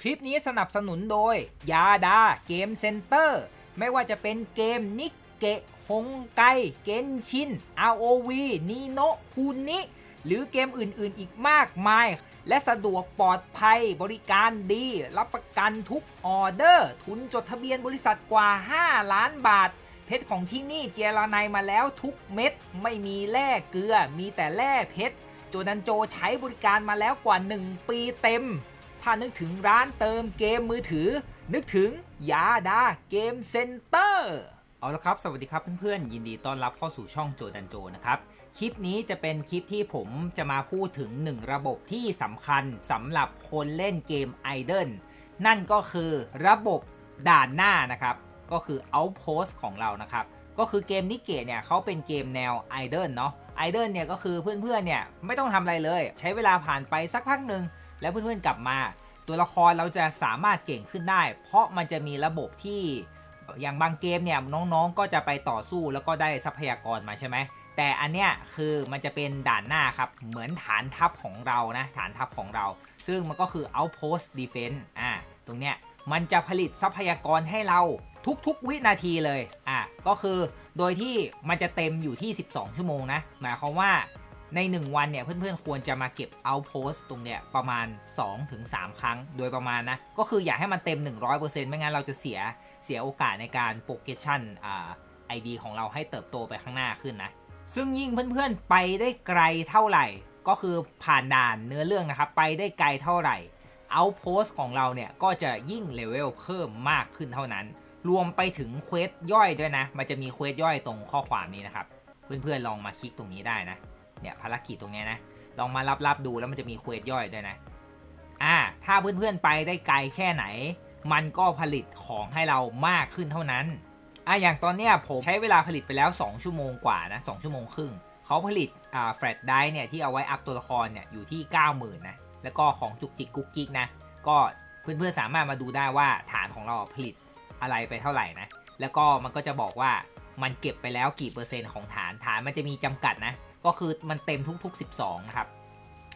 คลิปนี้สนับสนุนโดย ยาดาเกมเซ็นเตอร์ ไม่ว่าจะเป็นเกมนิกเกะฮงไก เกนชิน ROV นีโนคูนิ หรือเกมอื่นๆอีกมากมาย และสะดวกปลอดภัยบริการดี รับประกันทุกออเดอร์ ทุนจดทะเบียนบริษัทกว่า 5 ล้านบาท เพชรของที่นี่เจรไนมาแล้วทุกเม็ด ไม่มีแร่เกลือ มีแต่แร่เพชร โจดันโจใช้บริการมาแล้วกว่า 1 ปีเต็ม ถ้านึกถึงร้านเติมเกมมือถือ นึกถึงยาดาเกมเซ็นเตอร์เอาละครับ สวัสดีครับเพื่อนๆ ยินดีต้อนรับเข้าสู่ช่องโจดันโจนะครับ คลิปนี้จะเป็นคลิปที่ผมจะมาพูดถึงหนึ่งระบบที่สำคัญสำหรับคนเล่นเกมไอดอลนั่นก็คือระบบด่านหน้านะครับ ก็คือ Outpost ของเรานะครับ ก็คือเกมนิเกะเนี่ยเขาเป็นเกมแนวไอดอลเนาะไอดอลเนี่ยก็คือเพื่อนๆเนี่ยไม่ต้องทำอะไรเลย ใช้เวลาผ่านไปสักพักหนึ่ง แล้วเพื่อนๆกลับมา ตัวละครเราจะสามารถเก่งขึ้นได้ เพราะมันจะมีระบบที่อย่างบางเกมเนี่ยน้องๆก็จะไปต่อสู้แล้วก็ได้ทรัพยากรมาใช่ไหมแต่อันเนี้ยคือมันจะเป็นด่านหน้าครับ เหมือนฐานทัพของเรานะฐานทัพของเรา ซึ่งมันก็คือ outpost defense อ่าตรงเนี้ยมันจะผลิตทรัพยากรให้เราทุกๆ วินาทีเลย อะ ก็คือ โดยที่มันจะเต็มอยู่ที่ 12 ชั่วโมงนะ หมายความว่า ใน 1 วันเนี่ยเพื่อนๆ ควรจะมาเก็บ outpost ตรงเนี้ยประมาณ 2-3 ครั้งโดยประมาณนะ ก็คืออยากให้มันเต็ม 100%ไม่งั้นเราจะเสียเสียโอกาสในการโปรเกชั่นอ่าไอดีของเราให้เติบโตไปข้างหน้าขึ้นนะ ซึ่งยิ่งเพื่อนๆ ไปได้ไกลเท่าไหร่ ก็คือผ่านด่านเนื้อเรื่องนะครับ ไปได้ไกลเท่าไหร่ Outpost ของเราเนี่ยก็จะยิ่งเลเวลเพิ่มมากขึ้นเท่านั้น รวมไปถึงเควสย่อยด้วยนะ มันจะมีเควสย่อยตรงข้อความนี้นะครับ เพื่อนๆลองมาคลิกตรงนี้ได้นะ เนี่ยภารกิจตรงนี้นะ ลองมารับรับๆดูแล้วมันจะมีเควสย่อยด้วยนะ อ่า ถ้าเพื่อนๆไปได้ไกลแค่ไหน มันก็ผลิตของให้เรามากขึ้นเท่านั้น อะอย่างตอนเนี้ยผมใช้เวลาผลิตไปแล้ว 2 ชั่วโมงกว่านะ2ชั่วโมงครึ่ง เขาผลิตอ่าแฟลชไดร์เนี่ยที่เอาไว้อัพตัวละครเนี่ยอยู่ที่ 90,000นะ แล้วก็ของจุกจิกกุ๊กกิ๊กนะ ก็เพื่อนๆสามารถมาดูได้ว่าฐานของเราผลิตอะไรไปเท่าไหร่นะ แล้วก็มันก็จะบอกว่ามันเก็บไปแล้วกี่เปอร์เซ็นต์ของฐาน ฐานมันจะมีจำกัดนะ ก็คือมันเต็มทุก ๆ 12 นะครับ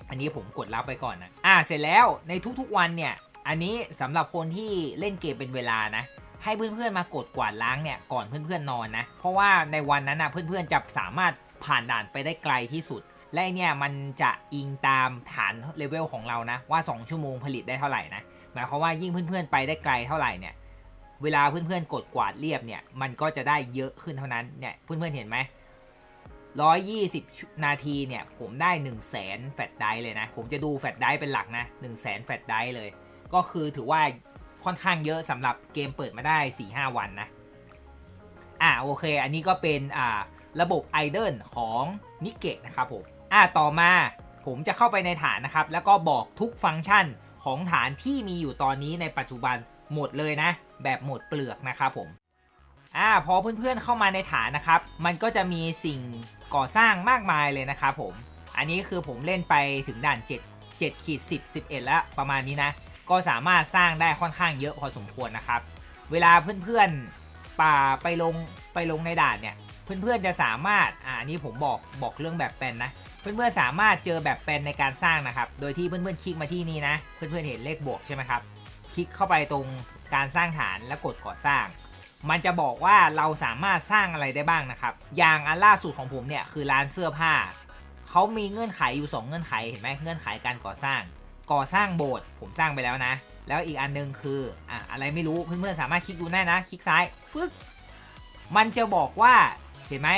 อันนี้ผมกดรับไปก่อนนะ อ่า เสร็จแล้วในทุกๆวันเนี่ย อันนี้สำหรับคนที่เล่นเกมเป็นเวลานะ ให้เพื่อนๆมากดกวาดล้างเนี่ยก่อนเพื่อนๆนอนนะ เพราะว่าในวันนั้นนะเพื่อนๆจะสามารถผ่านด่านไปได้ไกลที่สุด และเนี่ยมันจะอิงตามฐานเลเวลของเรานะ ว่า 2 ชั่วโมงผลิตได้เท่าไหร่นะ หมายความว่ายิ่งเพื่อนๆไปได้ไกลเท่าไหร่เนี่ย เวลาเพื่อนๆกดกวาดเรียบเนี่ย มันก็จะได้เยอะขึ้นเท่านั้น เนี่ยเพื่อนๆเห็นไหม 120 นาทีเนี่ย ผมได้ 1 0 0 0 0แสนแฟลชไดเลยนะ ผมจะดูแฟลชไดเป็นหลักนะ 1 0 0 0 0แสนแฟลชไดเลย ก็คือถือว่าค่อนข้างเยอะสำหรับเกมเปิดมาได้ 4-5 วันนะ อ่าโอเค อันนี้ก็เป็นอ่าระบบไอเดลของนิเกะนะครับผม อ่าต่อมาผมจะเข้าไปในฐานนะครับ แล้วก็บอกทุกฟังก์ชันของฐานที่มีอยู่ตอนนี้ในปัจจุบันหมดเลยนะ แบบหมดเปลือกนะครับผม อ่าพอเพื่อนๆเข้ามาในฐานนะครับ มันก็จะมีสิ่งก่อสร้างมากมายเลยนะครับผม อันนี้คือผมเล่นไปถึงด่าน 7 7ขีด10 11 แล้วประมาณนี้นะ ก็สามารถสร้างได้ค่อนข้างเยอะพอสมควรนะครับ เวลาเพื่อนๆป่าไปลงไปลงในด่านเนี่ย เพื่อนๆจะสามารถอ่าอันนี้ผมบอกบอกเรื่องแบบแปลนนะ เพื่อนๆสามารถเจอแบบแปลนในการสร้างนะครับ โดยที่เพื่อนๆคลิกมาที่นี่นะ เพื่อนๆเห็นเลขบวกใช่ไหมครับ คลิกเข้าไปตรงการสร้างฐานแล้วกดก่อสร้าง มันจะบอกว่าเราสามารถสร้างอะไรได้บ้างนะครับ อย่างอันล่าสุดของผมเนี่ยคือร้านเสื้อผ้า เขามีเงื่อนไขอยู่ 2 เงื่อนไข เห็นไหมเงื่อนไขการก่อสร้าง ก่อสร้างโบสถ์ผมสร้างไปแล้วนะ แล้วอีกอันนึงคืออะอะไรไม่รู้เพื่อนๆสามารถคลิกดูได้นะ คลิกซ้ายปึ๊กมันจะบอกว่าเห็นไหม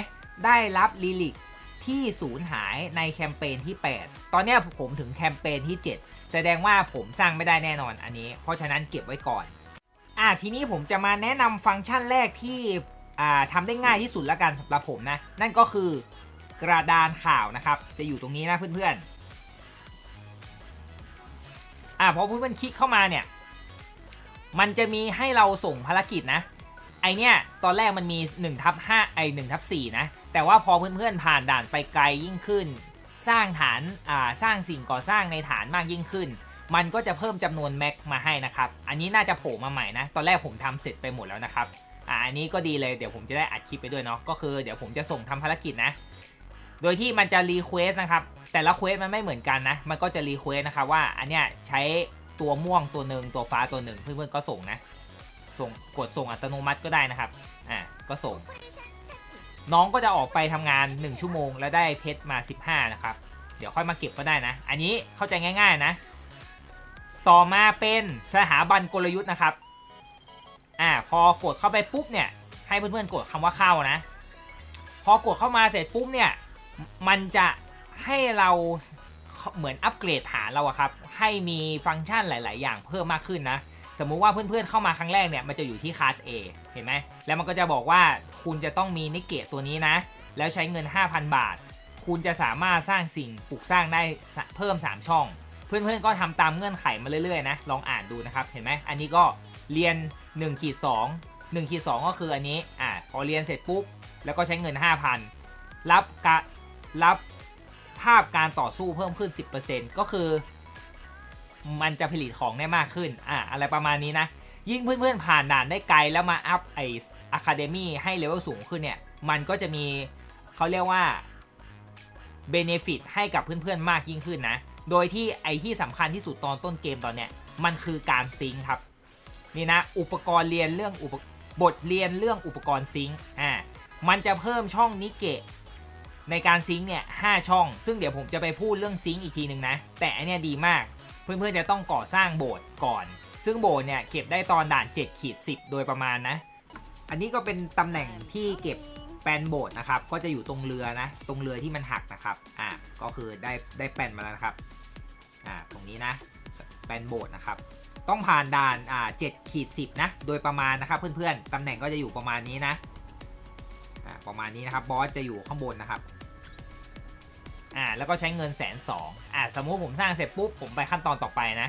ได้รับลิลิกที่สูญหายในแคมเปญที่ 8 ตอนนี้ผมถึงแคมเปญที่ 7 แสดงว่าผมสร้างไม่ได้แน่นอนอันนี้ เพราะฉะนั้นเก็บไว้ก่อน อะทีนี้ผมจะมาแนะนำฟังก์ชันแรกที่อ่าทำได้ง่ายที่สุดล้วกันสำหรับผมนะ นั่นก็คือกระดานข่าวนะครับ จะอยู่ตรงนี้นะเพื่อนๆอะพอเพื่อนๆคลิกเข้ามาเนี่ย มันจะมีให้เราส่งภารกิจนะ ไอเนี้ยตอนแรกมันมี1ทับ5ไอ1ทับ4นะ แต่ว่าพอเพื่อนๆผ่านด่านไปไกลยิ่งขึ้น สร้างฐานอ่าสร้างสิ่งก่อสร้างในฐานมากยิ่งขึ้น มันก็จะเพิ่มจำนวนแม็กมาให้นะครับ อันนี้น่าจะโผล่มาใหม่นะ ตอนแรกผมทำเสร็จไปหมดแล้วนะครับ อ่าอันนี้ก็ดีเลย เดี๋ยวผมจะได้อัดคลิปไปด้วยเนาะ ก็คือเดี๋ยวผมจะส่งทำภารกิจนะ โดยที่มันจะรีเควสนะครับ แต่ละเควสมันไม่เหมือนกันนะ มันก็จะรีเควสนะครับว่า อันเนี้ยใช้ตัวม่วงตัวหนึ่งตัวฟ้าตัวหนึ่งเพื่อนๆก็ส่งนะ ส่งกดส่งอัตโนมัติก็ได้นะครับ อ่า ก็ส่ง น้องก็จะออกไปทำงาน 1 ชั่วโมง แล้วได้เพชรมา 15 นะครับ เดี๋ยวค่อยมาเก็บก็ได้นะ อันนี้เข้าใจง่าย ๆ นะ ต่อมาเป็นสถาบันกลยุทธ์นะครับ อ่าพอกดเข้าไปปุ๊บเนี่ยให้เพื่อนๆกดคำว่าเข้านะ พอกดเข้ามาเสร็จปุ๊บเนี่ยมันจะให้เราเหมือนอัปเกรดฐานเราอะครับ ให้มีฟังก์ชันหลาย ๆ อย่างเพิ่มมากขึ้นนะ สมมุติว่าเพื่อน ๆ เข้ามาครั้งแรกเนี่ยมันจะอยู่ที่คลาส A เห็นไหมแล้วมันก็จะบอกว่าคุณจะต้องมีนิเกตตัวนี้นะ แล้วใช้เงิน 5,000 บาท คุณจะสามารถสร้างสิ่งปลูกสร้างได้เพิ่ม 3 ช่อง เพื่อนๆก็ทำตามเงื่อนไขมาเรื่อยๆนะลองอ่านดูนะครับเห็นไหมอันนี้ก็เรียน1ขีด2 1ขีด2ก็คืออันนี้อ่าพอเรียนเสร็จปุ๊บแล้วก็ใช้เงิน 5,000 รับกะรับภาพการต่อสู้เพิ่มขึ้น 10%ก็คือ มันจะผลิตของได้มากขึ้นอะอะไรประมาณนี้นะ ยิ่งเพื่อนๆผ่านด่านได้ไกลแล้วมาอัพไออะคาเดมี่ให้เลเวลสูงขึ้นเนี่ย มันก็จะมีเขาเรียกว่าเบเนฟิตให้กับเพื่อนๆมากยิ่งขึ้นนะ โดยที่ไอที่สำคัญที่สุดตอนต้นเกมตอนเนี้ยมันคือการซิงครับนี่นะอุปกรณ์เรียนเรื่องอุปบทเรียนเรื่องอุปกรณ์ซิงอ่ามันจะเพิ่มช่องนิเกะในการซิงเนี่ยห้าช่อง ซึ่งเดี๋ยวผมจะไปพูดเรื่องซิงอีกทีหนึ่งนะ แต่อันเนี้ยดีมาก เพื่อนๆจะต้องก่อสร้างโบสถ์ก่อน ซึ่งโบสถ์เนี่ยเก็บได้ตอนด่าน7ขีด10 โดยประมาณนะ อันนี้ก็เป็นตำแหน่งที่เก็บแปนโบสถ์นะครับ ก็จะอยู่ตรงเรือนะ ตรงเรือที่มันหักนะครับ อ่า ก็คือได้ได้แปนมาแล้วนะครับ อ่าตรงนี้นะแปลนโบสถ์นะครับต้องผ่านด่านอ่า7ขีด10นะโดยประมาณนะครับเพื่อนๆตำแหน่งก็จะอยู่ประมาณนี้นะอ่าประมาณนี้นะครับบอสจะอยู่ข้างบนนะครับอ่าแล้วก็ใช้เงินแสนสองอ่าสมมุติผมสร้างเสร็จปุ๊บผมไปขั้นตอนต่อไปนะ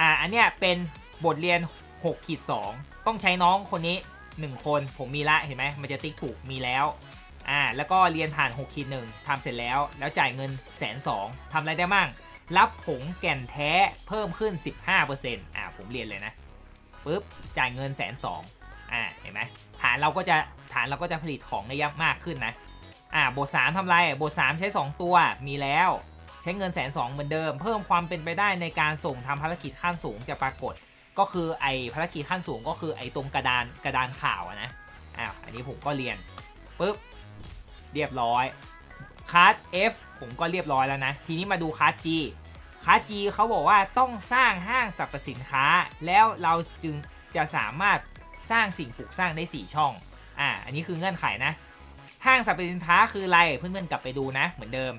อ่าอันเนี้ยเป็นบทเรียน6ขีด2ต้องใช้น้องคนนี้ 1 คนผมมีละเห็นไหมมันจะติ๊กถูกมีแล้วอ่าแล้วก็เรียนผ่าน6ขีด1ทำเสร็จแล้ว แล้วจ่ายเงินแสนสองทำอะไรได้มั่ง รับผงแก่นแท้เพิ่มขึ้น 15%อ่าผมเรียนเลยนะปุ๊บจ่ายเงินแสนสองอ่าเห็นไหมฐานเราก็จะฐานเราก็จะผลิตของได้ยับมากขึ้นนะอ่าบท3ทำไรบท3ใช้ 2 ตัวมีแล้วใช้เงินแสนสองเหมือนเดิม เพิ่มความเป็นไปได้ในการส่งทำภารกิจขั้นสูงจะปรากฏ ก็คือไอภารกิจขั้นสูงก็คือไอตรงกระดานกระดานข่าวนะอ้าวอันนี้ผมก็เรียนปุ๊บเรียบร้อยาร์ด F ผมก็เรียบร้อยแล้วนะ ทีนี้มาดูคาร์ด G คาร์ด G เขาบอกว่าต้องสร้างห้างสรรพสินค้า แล้วเราจึงจะสามารถสร้างสิ่งปลูกสร้างได้ 4 ช่อง อ่า อันนี้คือเงื่อนไขนะ ห้างสรรพสินค้าคืออะไร เพื่อนๆกลับไปดูนะ เหมือนเดิม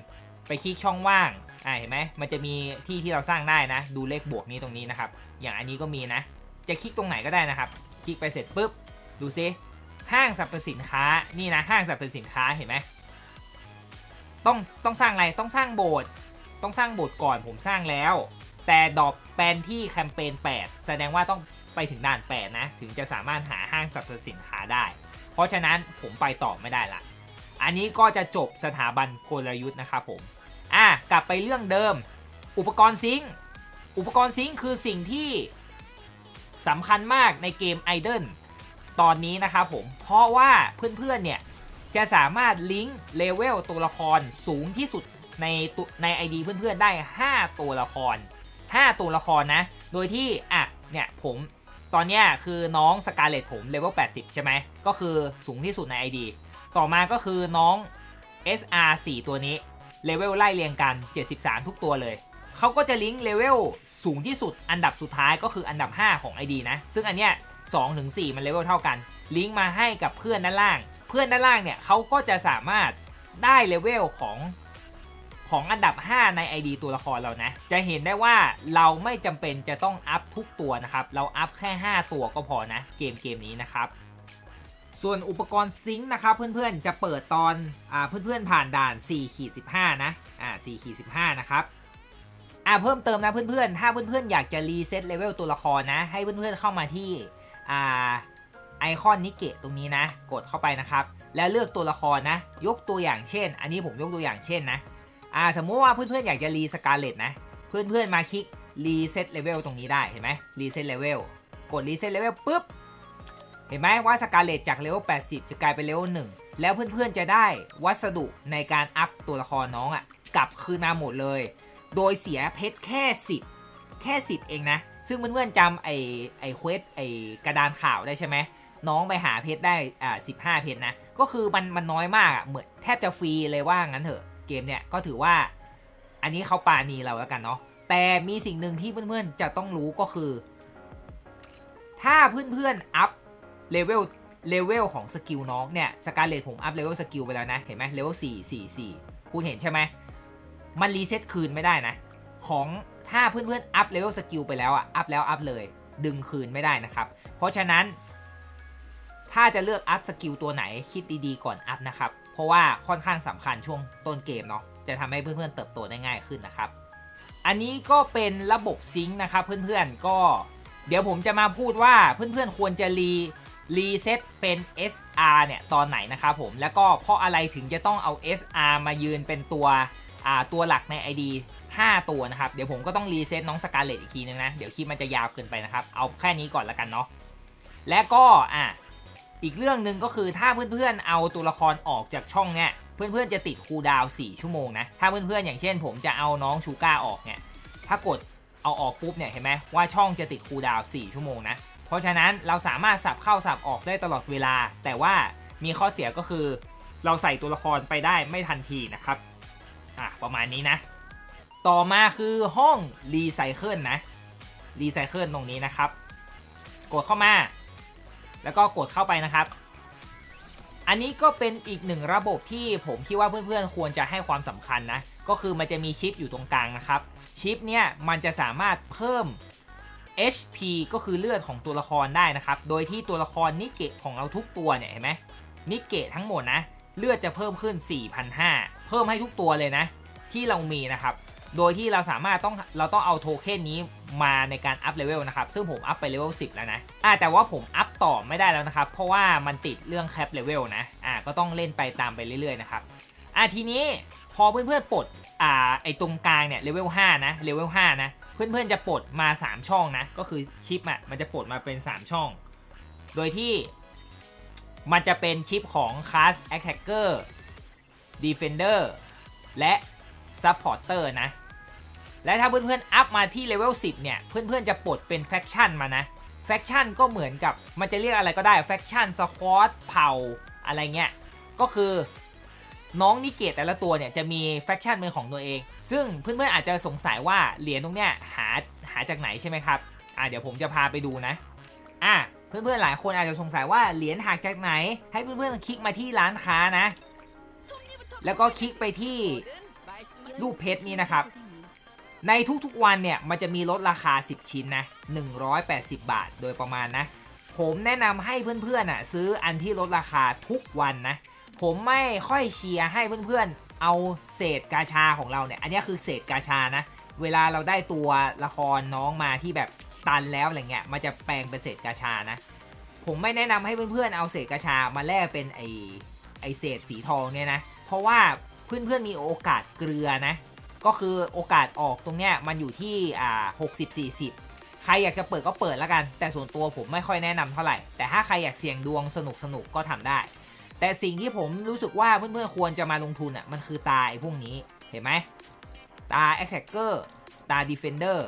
ไปคลิกช่องว่าง อ่า เห็นไหม มันจะมีที่ที่เราสร้างได้นะ ดูเลขบวกนี้ตรงนี้นะครับ อย่างอันนี้ก็มีนะ จะคลิกตรงไหนก็ได้นะครับ คลิกไปเสร็จปุ๊บ ดูซิ ห้างสรรพสินค้า นี่นะ ห้างสรรพสินค้า เห็นไหม ต้องต้องสร้างอะไรต้องสร้างโบสถ์ต้องสร้างโบสถ์ก่อนผมสร้างแล้ว แต่ดอกแปลนที่แคมเปญ8 แสดงว่าต้องไปถึงด่าน8นะถึงจะสามารถหาห้างสรรพสินค้าได้ เพราะฉะนั้นผมไปต่อไม่ได้ละอันนี้ก็จะจบสถาบันกลยุทธ์นะครับผมอะกลับไปเรื่องเดิม อุปกรณ์ซิงค์อุปกรณ์ซิงค์คือสิ่งที่สำคัญมากในเกม i d o l ตอนนี้นะครับผมเพราะว่าเพื่อนๆเนี่ย จะสามารถลิงก์เลเวลตัวละครสูงที่สุดในตัวใน ID เพื่อนๆได้ 5 ตัวละคร 5 ตัวละครนะ โดยที่อะเนี่ยผมตอนเนี้ยคือน้องสกาเลตผมเลเวล80 ใช่ไหม ก็คือสูงที่สุดใน ID ต่อมาก็คือน้อง SR 4 ตัวนี้เลเวลไล่เรียงกัน 73 ทุกตัวเลย เขาก็จะลิงก์เลเวลสูงที่สุดอันดับสุดท้ายก็คืออันดับ 5 ของ ID นะ ซึ่งอันเนี้ย2ถึง4มันเลเวลเท่ากัน ลิงก์มาให้กับเพื่อนด้านล่าง เพื่อนด้านล่างเนี่ยเขาก็จะสามารถได้เลเวลของของอันดับ 5 ใน ID ตัวละครเรานะ จะเห็นได้ว่าเราไม่จำเป็นจะต้องอัพทุกตัวนะครับ เราอัพแค่ 5 ตัวก็พอนะ เกมเกมนี้นะครับ ส่วนอุปกรณ์ซิงค์นะครับ เพื่อนๆ จะเปิดตอนอ่าเพื่อนๆ ผ่านด่าน4ขีด15 นะอ่า4ขีด15 นะครับอ่าเพิ่มเติมนะเพื่อนๆ ถ้าเพื่อนๆ อยากจะรีเซ็ตเลเวลตัวละครนะ ให้เพื่อนๆ เข้ามาที่อ่า ไอคอนนิเกะตรงนี้นะ กดเข้าไปนะครับ แล้วเลือกตัวละครนะ ยกตัวอย่างเช่น อันนี้ผมยกตัวอย่างเช่นนะอ่าสมมุติว่าเพื่อนๆอยากจะรีสกาเลตนะ เพื่อนๆมาคลิกรีเซ็ตเลเวลตรงนี้ได้เห็นไหมรีเซ็ตเลเวลกดรีเซ็ตเลเวลปุ๊บเห็นไหมว่าสกาเลตจากเลเวล80 จะกลายเป็นเลเวล1แล้วเพื่อนๆจะได้วัสดุในการอัพตัวละครน้องอะ่ะกลับคืนมาหมดเลย โดยเสียเพชรแค่ 10 แค่ 10 เองนะ ซึ่งเพื่อนๆจำไอ้ไอ้เควสไอ้กระดานข่าวได้ใช่ไหม น้องไปหาเพชรได้อ่า15เพชรนะ ก็คือมันมันน้อยมากอะเหมือนแทบจะฟรีเลยว่างั้นเถอะ เกมเนี่ยก็ถือว่า อันนี้เขาปาณีเราแล้วกันเนาะ แต่มีสิ่งหนึ่งที่เพื่อนๆจะต้องรู้ก็คือ ถ้าเพื่อนๆอัพเลเวลเลเวลของสกิลน้องเนี่ยสการเลตผมอัพเลเวลสกิลไปแล้วนะ เห็นไหมเลเวล4 4 4คุณเห็นใช่ไหมมันรีเซ็ตคืนไม่ได้นะ ของถ้าเพื่อนๆอัพเลเวลสกิลไปแล้วอะ อัพแล้วอัพเลย ดึงคืนไม่ได้นะครับ เพราะฉะนั้น ถ้าจะเลือกอัพสกิลตัวไหนคิดดีๆก่อนอัพนะครับ เพราะว่าค่อนข้างสำคัญช่วงต้นเกมเนาะจะทำให้เพื่อนๆเติบโตได้ง่ายขึ้นนะครับ อันนี้ก็เป็นระบบซิงค์นะครับเพื่อนๆก็เดี๋ยวผมจะมาพูดว่าเพื่อนๆควรจะรีรีเซ็ตเป็น SR เนี่ยตอนไหนนะครับผมแล้วก็เพราะอะไรถึงจะต้องเอา SR มายืนเป็นตัวอ่าตัวหลักใน ID 5 ตัวนะครับ เดี๋ยวผมก็ต้องรีเซ็ตน้องสกาเลตอีกทีนึงนะ เดี๋ยวคลิปมันจะยาวเกินไปนะครับ เอาแค่นี้ก่อนละกันเนาะและก็อะ อีกเรื่องหนึ่งก็คือถ้าเพื่อนๆเอาตัวละครออกจากช่องเนี่ยเพื่อนๆจะติดคูดาวน์4ชั่วโมงนะ ถ้าเพื่อนๆอย่างเช่น ผมจะเอาน้องชูก้าออกเนี่ยถ้ากดเอาออกปุ๊บเนี่ยเห็นไหมว่าช่องจะติดคูดาวน์4ชั่วโมงนะเพราะฉะนั้นเราสามารถสับเข้าสับออกได้ตลอดเวลา แต่ว่ามีข้อเสียก็คือ เราใส่ตัวละครไปได้ไม่ทันทีนะครับอะประมาณนี้นะ ต่อมาคือห้องรีไซเคิลนะรีไซเคิลตรงนี้นะครับ กดเข้ามา แล้วก็กดเข้าไปนะครับ อันนี้ก็เป็นอีกหนึ่งระบบที่ผมคิดว่าเพื่อนๆ ควรจะให้ความสำคัญนะ ก็คือมันจะมีชิปอยู่ตรงกลางนะครับ ชิปเนี่ยมันจะสามารถเพิ่ม HP ก็คือเลือดของตัวละครได้นะครับ โดยที่ตัวละครนิเกะของเราทุกตัวเนี่ยเห็นไหมนิเกะทั้งหมดนะ เลือดจะเพิ่มขึ้น 4,500 เพิ่มให้ทุกตัวเลยนะ ที่เรามีนะครับ โดยที่เราสามารถต้องเราต้องเอาโทเค็นนี้มาในการอัพเลเวลนะครับ ซึ่งผมอัพไปเลเวล10 แล้วนะอ่าแต่ว่าผมอัพต่อไม่ได้แล้วนะครับ เพราะว่ามันติดเรื่องแคปเลเวลนะอ่าก็ต้องเล่นไปตามไปเรื่อยๆนะครับอ่าทีนี้พอเพื่อนๆปลดอ่าไอตรงกลางเนี่ยเลเวล5นะเลเวล5นะเพื่อนๆจะปลดมา 3 ช่องนะ ก็คือชิปอะมันจะปลดมาเป็น 3 ช่อง โดยที่มันจะเป็นชิปของ Class Attacker Defender และ Supporter นะ และถ้าเพื่อนๆอัพมาที่เลเวล10 เนี่ย เพื่อนๆจะปลดเป็นแฟคชั่นมานะ แฟคชั่นก็เหมือนกับมันจะเรียกอะไรก็ได้แฟคชั่นสควอตเผ่าอะไรเงี้ย ก็คือน้องนิเกตแต่ละตัวเนี่ยจะมีแฟคชั่นเป็นของตัวเอง ซึ่งเพื่อนๆอาจจะสงสัยว่าเหรียญตรงเนี้ยหาหาจากไหนใช่ไหมครับ อะเดี๋ยวผมจะพาไปดูนะ อะเพื่อนๆหลายคนอาจจะสงสัยว่าเหรียญหาจากไหน ให้เพื่อนๆคลิกมาที่ร้านค้านะ แล้วก็คลิกไปที่ รูปเพชรนี้นะครับ ในทุกๆวันเนี่ยมันจะมีลดราคา 10 ชิ้นนะ 180 บาท โดยประมาณนะ ผมแนะนำให้เพื่อนๆอะซื้ออันที่ลดราคาทุกวันนะ ผมไม่ค่อยเชียร์ให้เพื่อนๆ เอาเศษกาชาของเราเนี่ย อันนี้คือเศษกาชานะ เวลาเราได้ตัวละครน้องมาที่แบบตันแล้วอะไรเงี้ย มันจะแปลงเป็นเศษกาชานะ ผมไม่แนะนำให้เพื่อนๆเอาเศษกาชามาแลกเป็นไอไอเศษสีทองเนี่ยนะ เพราะว่า เพื่อนๆมีโอกาสเกลือนะ ก็คือโอกาสออกตรงเนี้ยมันอยู่ที่อ่า60 40ใครอยากจะเปิดก็เปิดแล้วกัน แต่ส่วนตัวผมไม่ค่อยแนะนำเท่าไหร่ แต่ถ้าใครอยากเสี่ยงดวงสนุกสนุกก็ทำได้ แต่สิ่งที่ผมรู้สึกว่าเพื่อนๆควรจะมาลงทุนอะมันคือตาไอ้พวกนี้เห็นไหมตา Attacker ตา Defender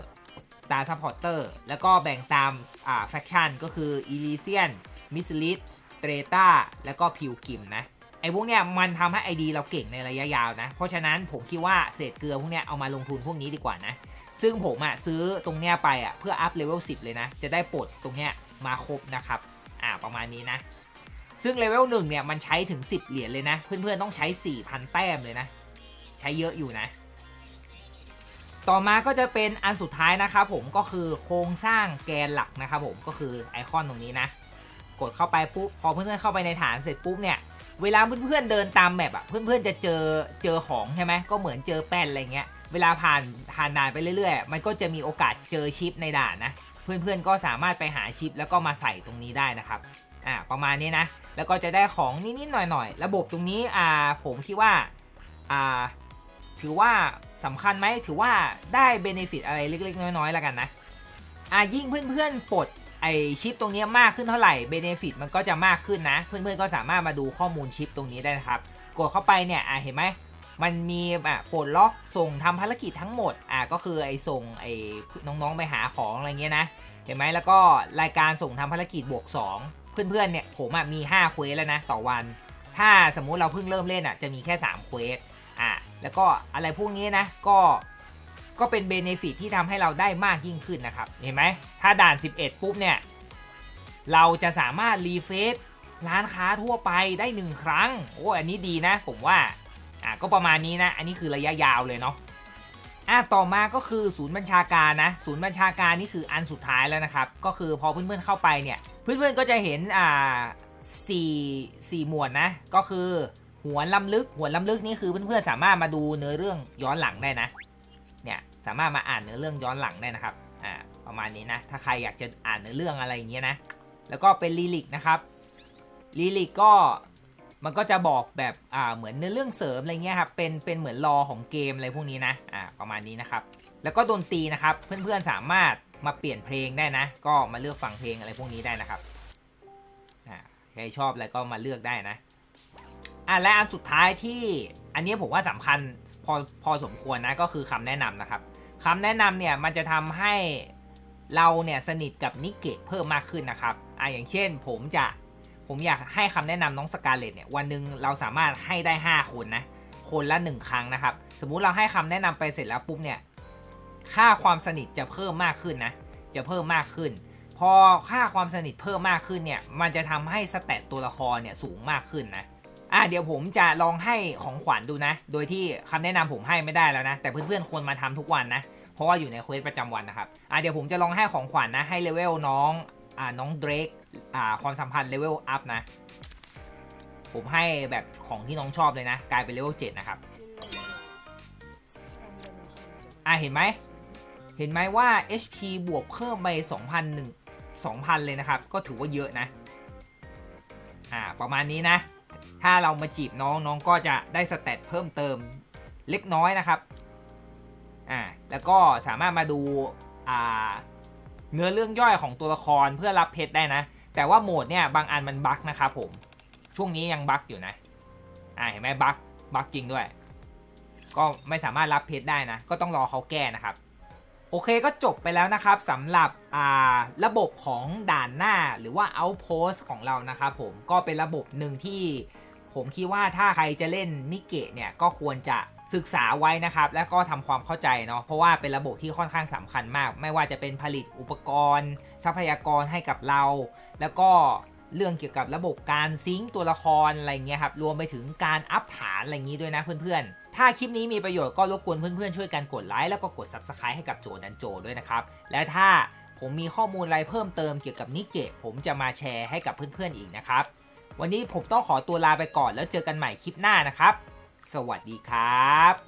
ตา Supporter แล้วก็แบ่งตามอ่า Faction ก็คือ Elysian m i s l i t t r e t a แล้วก็ p i l g r i m นะ ไอ้พวกเนี้ยมันทำให้ ID เราเก่งในระยะยาวนะ เพราะฉะนั้นผมคิดว่าเศษเกลือพวกเนี้ยเอามาลงทุนพวกนี้ดีกว่านะ ซึ่งผมอะซื้อตรงเนี้ยไปอะเพื่ออัพเลเวล10 เลยนะ จะได้ปลดตรงเนี้ยมาครบนะครับ อ่าประมาณนี้นะ ซึ่งเลเวล1เนี่ยมันใช้ถึง 10 เหรียญเลยนะ เพื่อนๆต้องใช้ 4,000 แต้มเลยนะ ใช้เยอะอยู่นะ ต่อมาก็จะเป็นอันสุดท้ายนะครับผมก็คือโครงสร้างแกนหลักนะครับผมก็คือไอคอนตรงนี้นะ กดเข้าไปปุ๊บพอเพื่อนๆเข้าไปในฐานเสร็จปุ๊บเนี่ย เวลาเพื่อนๆเดินตามแมปอะเพื่อนๆจะเจอเจอของใช่ไหมก็เหมือนเจอแป้นอะไรเงี้ยเวลาผ่านผ่านด่านไปเรื่อยๆ มันก็จะมีโอกาสเจอชิปในด่านนะ เพื่อนๆก็สามารถไปหาชิปแล้วก็มาใส่ตรงนี้ได้นะครับอ่าประมาณนี้นะ แล้วก็จะได้ของนิดๆหน่อยๆ ระบบตรงนี้อ่าผมคิดว่าอ่าถือว่าสำคัญไหมถือว่าได้เบนฟิตอะไรเล็กๆ น้อยๆแล้วกันนะอ่ายิ่งเพื่อนๆปลด ไอชิปตรงนี้มากขึ้นเท่าไหร่เบเนฟิตมันก็จะมากขึ้นนะ เพื่อนๆก็สามารถมาดูข้อมูลชิปตรงนี้ได้นะครับ กดเข้าไปเนี่ยอะเห็นไหมมันมีอะปลดล็อกส่งทำภารกิจทั้งหมดอะก็คือไอส่งไอน้องๆไปหาของอะไรเงี้ยนะ เห็นไหมแล้วก็รายการส่งทำภารกิจบวก 2 เพื่อนๆเนี่ยผมอะมี5เควสแล้วนะต่อวัน ถ้าสมมุติเราเพิ่งเริ่มเล่นอะจะมีแค่3เควสอะแล้วก็อะไรพวกนี้นะก็ ก็เป็นเบเนฟิตที่ทำให้เราได้มากยิ่งขึ้นนะครับ เห็นไหม ถ้าด่าน 11 ปุ๊บเนี่ย เราจะสามารถรีเฟซร้านค้าทั่วไปได้ 1 ครั้ง โอ้อันนี้ดีนะ ผมว่า อะก็ประมาณนี้นะ อันนี้คือระยะยาวเลยเนาะ อะต่อมาก็คือศูนย์บัญชาการนะ ศูนย์บัญชาการนี่คืออันสุดท้ายแล้วนะครับ ก็คือพอเพื่อนๆเข้าไปเนี่ย เพื่อนๆก็จะเห็น อ่าสี่สี่หมวดนะ ก็คือหัวล้ำลึก หัวล้ำลึกนี่คือเพื่อนๆสามารถมาดูเนื้อเรื่องย้อนหลังได้นะ เนี่ยสามารถมาอ่านเนื้อเรื่องย้อนหลังได้นะครับอ่าประมาณนี้นะถ้าใครอยากจะอ่านเนื้อเรื่องอะไรอย่างเงี้ยนะแล้วก็เป็นลีลิกนะครับลีลิกก็มันก็จะบอกแบบอ่าเหมือนเนื้อเรื่องเสริมอะไรเงี้ยครับเป็นเป็นเหมือนรอของเกมอะไรพวกนี้นะอ่าประมาณนี้นะครับแล้วก็ดนตรีนะครับเพื่อนๆสามารถมาเปลี่ยนเพลงได้นะ ก็มาเลือกฟังเพลงอะไรพวกนี้ได้นะครับอ่าใครชอบอะไรก็มาเลือกได้นะอ่าและอันสุดท้ายที่อันนี้ผมว่าสำคัญ อพอสมควรนะก็คือคำแนะนำนะครับคำแนะนำเนี่ยมันจะทำให้เราเนี่ยสนิทกับนิเกะเพิ่มมากขึ้นนะครับอ่าอย่างเช่นผมจะผมอยากให้คำแนะนำน้องสกาเลตเนี่ยวันหนึ่งเราสามารถให้ได้ 5 คนนะคนละ 1 ครั้งนะครับ สมมุติเราให้คำแนะนำไปเสร็จแล้วปุ๊บเนี่ยค่าความสนิทจะเพิ่มมากขึ้นนะจะเพิ่มมากขึ้น พอค่าความสนิทเพิ่มมากขึ้นเนี่ยมันจะทำให้สเตตตัวละครเนี่ยสูงมากขึ้นนะ อะเดี๋ยวผมจะลองให้ของขวัญดูนะ โดยที่คำแนะนำผมให้ไม่ได้แล้วนะ แต่เพื่อนๆควรมาทำทุกวันนะ เพราะว่าอยู่ในเควสประจำวันนะครับอะเดี๋ยวผมจะลองให้ของขวัญนะ ให้เลเวลน้องอ่าน้องเดรกอ่าความสัมพันธ์เลเวลอัพนะ ผมให้แบบของที่น้องชอบเลยนะ กลายเป็นเลเวล7นะครับอ่าเห็นไหมเห็นไหมว่า HP บวกเพิ่มไป2,001 2,000 เลยนะครับ ก็ถือว่าเยอะนะ อ่า ประมาณนี้นะ ถ้าเรามาจีบน้องน้องก็จะได้สเตตเพิ่มเติมเล็กน้อยนะครับอ่าแล้วก็สามารถมาดูอ่าเนื้อเรื่องย่อยของตัวละครเพื่อรับเพชรได้นะ แต่ว่าโหมดเนี่ยบางอันมันบั๊กนะครับผมช่วงนี้ยังบั๊กอยู่นะอ่าเห็นไหมบั๊กบั๊กจริงด้วย ก็ไม่สามารถรับเพชรได้นะ ก็ต้องรอเขาแก้นะครับโอเคก็จบไปแล้วนะครับสำหรับอ่าระบบของด่านหน้าหรือว่า Outpost ของเรานะครับผมก็เป็นระบบหนึ่งที่ ผมคิดว่าถ้าใครจะเล่นนิเกะเนี่ยก็ควรจะศึกษาไว้นะครับ และก็ทำความเข้าใจเนาะเพราะว่าเป็นระบบที่ค่อนข้างสำคัญมาก ไม่ว่าจะเป็นผลิตอุปกรณ์ ทรัพยากรให้กับเรา แล้วก็เรื่องเกี่ยวกับระบบการซิงค์ตัวละครอะไรเงี้ยครับรวมไปถึงการอัปฐานอะไรอย่างนี้ด้วยนะเพื่อนๆ ถ้าคลิปนี้มีประโยชน์ก็รบกวนเพื่อนๆ ช่วยกันกดไลค์แล้วก็กด Subscribe ให้กับโจดันโจด้วยนะครับ และถ้าผมมีข้อมูลอะไรเพิ่มเติมเกี่ยวกับนิเกะผมจะมาแชร์ให้กับเพื่อนๆอีกนะครับ วันนี้ผมต้องขอตัวลาไปก่อนแล้วเจอกันใหม่คลิปหน้านะครับ สวัสดีครับ